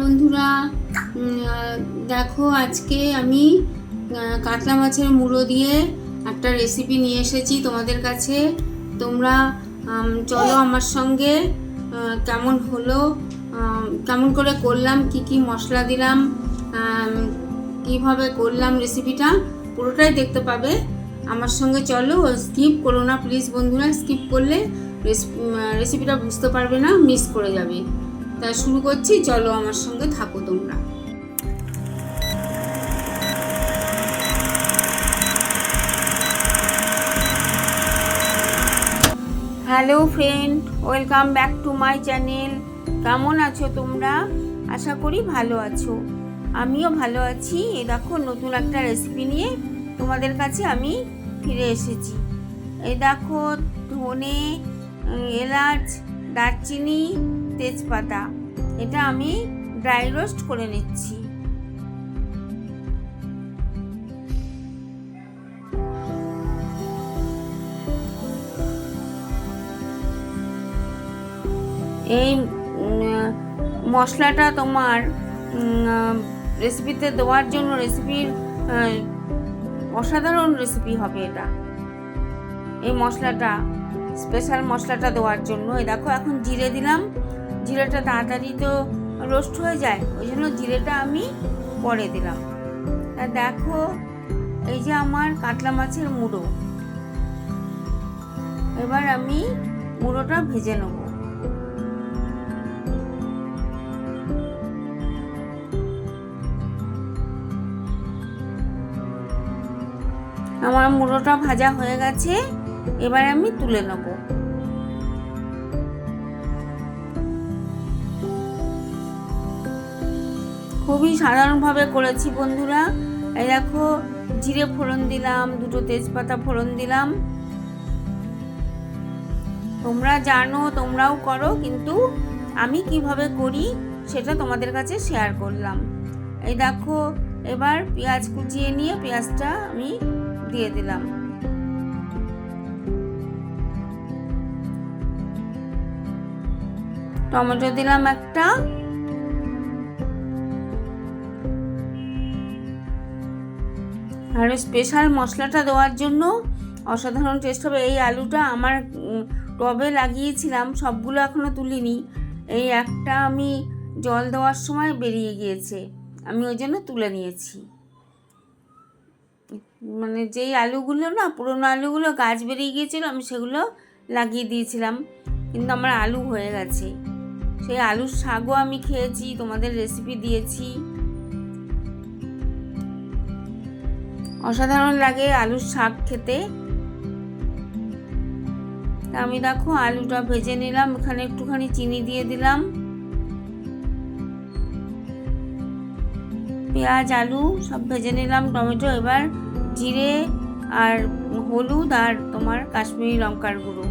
বন্ধুরা দেখো আজকে আমি কাতলা মাছের মুড়ো দিয়ে একটা রেসিপি নিয়ে এসেছি তোমাদের কাছে। তোমরা চলো আমার সঙ্গে কেমন হলো কেমন করে করলাম, কি কি মশলা দিলাম কীভাবে করলাম রেসিপিটা পুরোটাই দেখতে পাবে। আমার সঙ্গে চলো স্কিপ করো না প্লিজ বন্ধুরা স্কিপ করলে রেসিপিটা বুঝতে পারবে না মিস করে যাবে। তা শুরু করছি, চলো আমার সঙ্গে থাকো তোমরা। Hello friend welcome back to my channel কেমন আছো তোমরা? আশা করি ভালো আছো। আমিও ভালো আছি। এ দেখো, নতুন একটা রেসিপি নিয়ে তোমাদের কাছে আমি ফিরে এসেছি। এই দেখো, ধনে, এলাচ, দারচিনি, তেজপাতা। এটা আমি ড্রাই রোস্ট করে নিচ্ছি। এই মশলাটা তোমার রেসিপিতে দেওয়ার জন্য রেসিপির অসাধারণ রেসিপি হবে এটা। এই মশলাটা স্পেশাল মশলাটা দেওয়ার জন্য। এই দেখো, এখন জিরে দিলাম। জিরেটা তাড়াতাড়ি তো রোস্ট হয়ে যায়, ওই জন্য জিরেটা আমি পরে দিলাম। তা দেখো, এই যে আমার কাতলা মাছের মুড়ো। এবার আমি মুড়োটা ভেজে নেব। আমার মুড়োটা ভাজা হয়ে গেছে, এবার আমি তুলে নেব। খুবই সাধারণভাবে করেছি বন্ধুরা। এই দেখো, জিরে ফোড়ন দিলাম, দুটো তেজপাতা ফোড়ন দিলাম। তোমরা জানো, তোমরাও করো, কিন্তু আমি কীভাবে করি সেটা তোমাদের কাছে শেয়ার করলাম। এই দেখো, এবার পেঁয়াজ কুচিয়ে নিয়ে পেঁয়াজটা আমি দিয়ে দিলাম। টমেটো দিলাম একটা। আর স্পেশাল মশলাটা দেওয়ার জন্য অসাধারণ টেস্ট হবে। এই আলুটা আমার টবে লাগিয়েছিলাম, সবগুলো এখনও তুলিনি। এই একটা আমি জল দেওয়ার সময় বেরিয়ে গিয়েছে। আমি ওই জন্য তুলে নিয়েছি। মানে যেই আলুগুলো না, পুরোনো আলুগুলো গাছ বেরিয়ে গিয়েছিল, আমি সেগুলো লাগিয়ে দিয়েছিলাম। কিন্তু আমার আলু হয়ে গেছে। সেই আলুর শাকও আমি খেয়েছি, তোমাদের রেসিপি দিয়েছি। অসাধারণ লাগে আলুর শাক খেতে। আমি দেখো আলুটা ভেজে নিলাম, এখানে একটুখানি চিনি দিয়ে দিলাম। পেঁয়াজ, আলু সব ভেজে নিলাম, টমেটো, এবার জিরে আর হলুদ আর তোমার কাশ্মীরি লঙ্কার গুঁড়ো।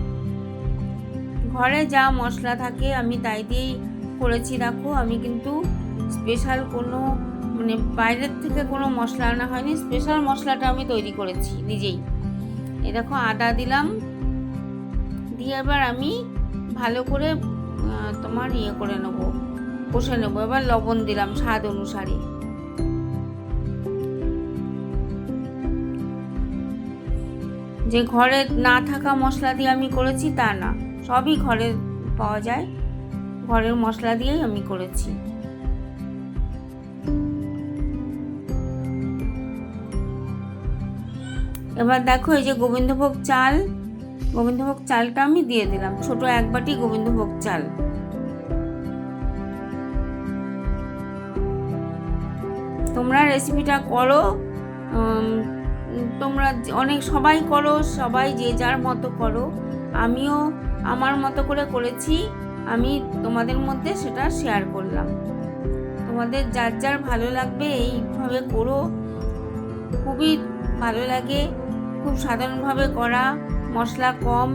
ঘরে যা মশলা থাকে আমি তাই দিয়েই করেছি, দেখো আমি কিন্তু স্পেশাল কোনো মানে বাইরের থেকে কোনো মশলা আনা হয়নি। স্পেশাল মশলাটা আমি তৈরি করেছি নিজেই। এই দেখো, আদা দিলাম। দিয়ে এবার আমি ভালো করে তোমার ইয়ে করে নেব, কষে নেব। এবার লবণ দিলাম স্বাদ অনুসারে। যে ঘরে না থাকা মশলা দিয়ে আমি করেছি তা না। সবই ঘরে পাওয়া যায়। ঘরের মশলা দিয়েই আমি করেছি। এবার দেখো এই যে গোবিন্দভোগ চাল। গোবিন্দভোগ চালটা আমি দিয়ে দিলাম। ছোট এক বাটি গোবিন্দভোগ চাল। তোমরা রেসিপিটা করো। তোমরা অনেক সবাই করো, সবাই যে যার মতো করো। আমিও আমার মতো করে করেছি। আমি তোমাদের মধ্যে সেটা শেয়ার করলাম। তোমাদের যার যার ভালো লাগবে, এইভাবে করো। খুবই ভালো লাগে, খুব সাধারণভাবে করা, মশলা কম।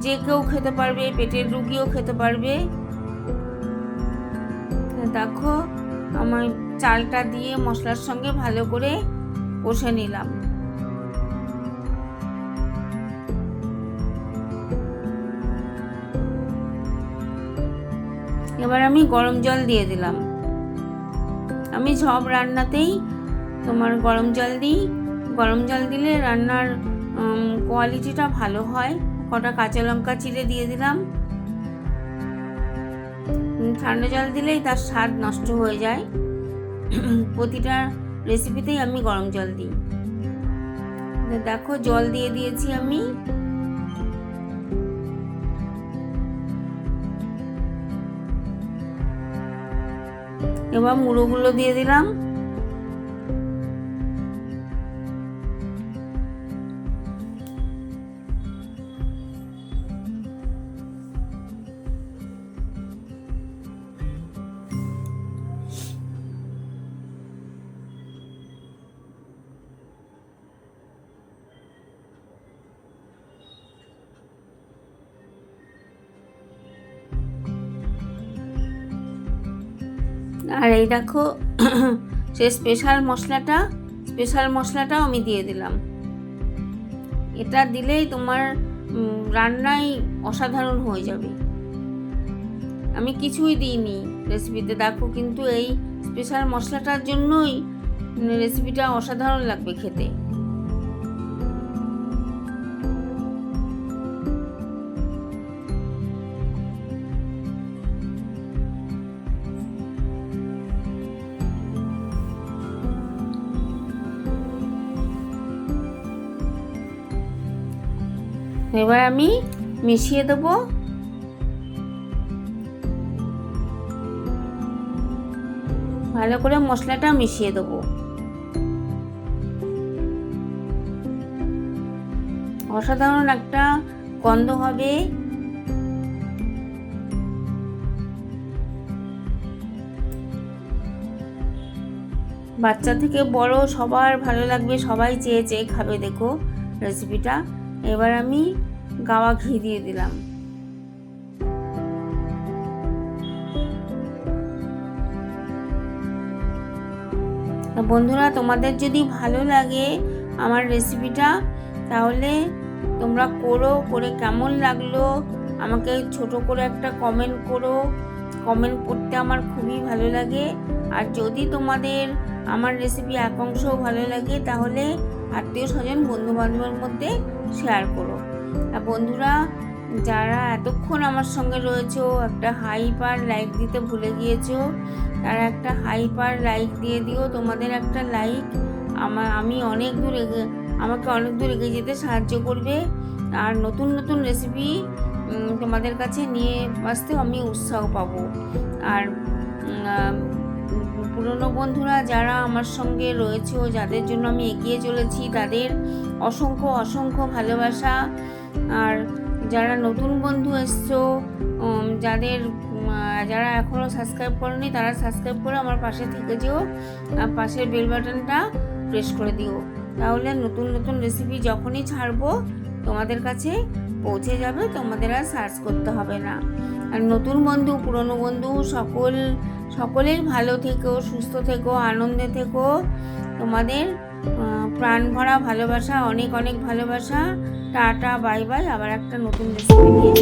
যে কেউ খেতে পারবে, পেটের রুগীও খেতে পারবে। দেখো, আমার চালটা দিয়ে মশলার সঙ্গে ভালো করে কষে নিলাম। এবার আমি গরম জল দিয়ে দিলাম। আমি সব রান্নাতেই তোমার গরম জল দিই। গরম জল দিলে রান্নার কোয়ালিটিটা ভালো হয়। কটা কাঁচা লঙ্কা চিড়ে দিয়ে দিলাম। ঠান্ডা জল দিলেই তার স্বাদ নষ্ট হয়ে যায়। প্রতিটা রেসিপিতেই আমি গরম জল দিই। দেখো, জল দিয়ে দিয়েছি আমি। এবার মুড়োগুলো দিয়ে দিলাম। আর এই দেখো সে স্পেশাল মশলাটা স্পেশাল মশলাটাও আমি দিয়ে দিলাম। এটা দিলেই তোমার রান্নাই অসাধারণ হয়ে যাবে। আমি কিছুই দিইনি রেসিপিতে দেখো কিন্তু এই স্পেশাল মশলাটার জন্যই রেসিপিটা অসাধারণ লাগবে খেতে। এবার আমি মিশিয়ে দেবো। ভালো করে মশলাটা মিশিয়ে দেবো। অসাধারণ একটা গন্ধ হবে। বাচ্চা থেকে বড় সবার ভালো লাগবে, সবাই চেয়ে চেয়ে খাবে, দেখো রেসিপিটা। এবার আমি গাওয়া ঘি দিয়ে দিলাম। বন্ধুরা, তোমাদের যদি ভালো লাগে আমার রেসিপিটা তাহলে তোমরা করো, করে কেমন লাগল, আমাকে ছোট করে একটা কমেন্ট করো। কমেন্ট করতে আমার খুবই ভালো লাগে। আর যদি তোমাদের আমার রেসিপি এক অংশও ভালো লাগে, তাহলে আত্মীয় স্বজন বন্ধু বান্ধবের মধ্যে শেয়ার করো। আর বন্ধুরা, যারা এতক্ষণ আমার সঙ্গে রয়েছো, একটা হাইপার লাইক দিতে ভুলে গিয়েছো, তারা একটা হাইপার লাইক দিয়ে দিও, তোমাদের একটা লাইক আমার আমি অনেক দূর এগে আমাকে অনেক দূর এগিয়ে যেতে সাহায্য করবে। আর নতুন নতুন রেসিপি তোমাদের কাছে নিয়ে আসতেও আমি উৎসাহ পাবো। আর পুরনো বন্ধুরা যারা আমার সঙ্গে রয়েছে ও যাদের জন্য আমি এগিয়ে চলেছি, তাদের অসংখ্য অসংখ্য ভালোবাসা। আর যারা নতুন বন্ধু এসছো যাদের যারা এখনও সাবস্ক্রাইব করেনি, তারা সাবস্ক্রাইব করে আমার পাশে থেকে যেও আর পাশের বেল বাটনটা প্রেস করে দিও। তাহলে নতুন নতুন রেসিপি যখনই ছাড়বো, তোমাদের কাছে পৌঁছে যাবে, তোমাদের আর সার্চ করতে হবে না। আর নতুন বন্ধু, পুরনো বন্ধু, সকল, সকলেই ভালো থেকো, সুস্থ থেকো, আনন্দে থেকো। তোমাদের প্রাণ ভরা ভালোবাসা, অনেক অনেক ভালোবাসা। Tata, bye bye. আবার একটা নতুন রেসিপি নিয়ে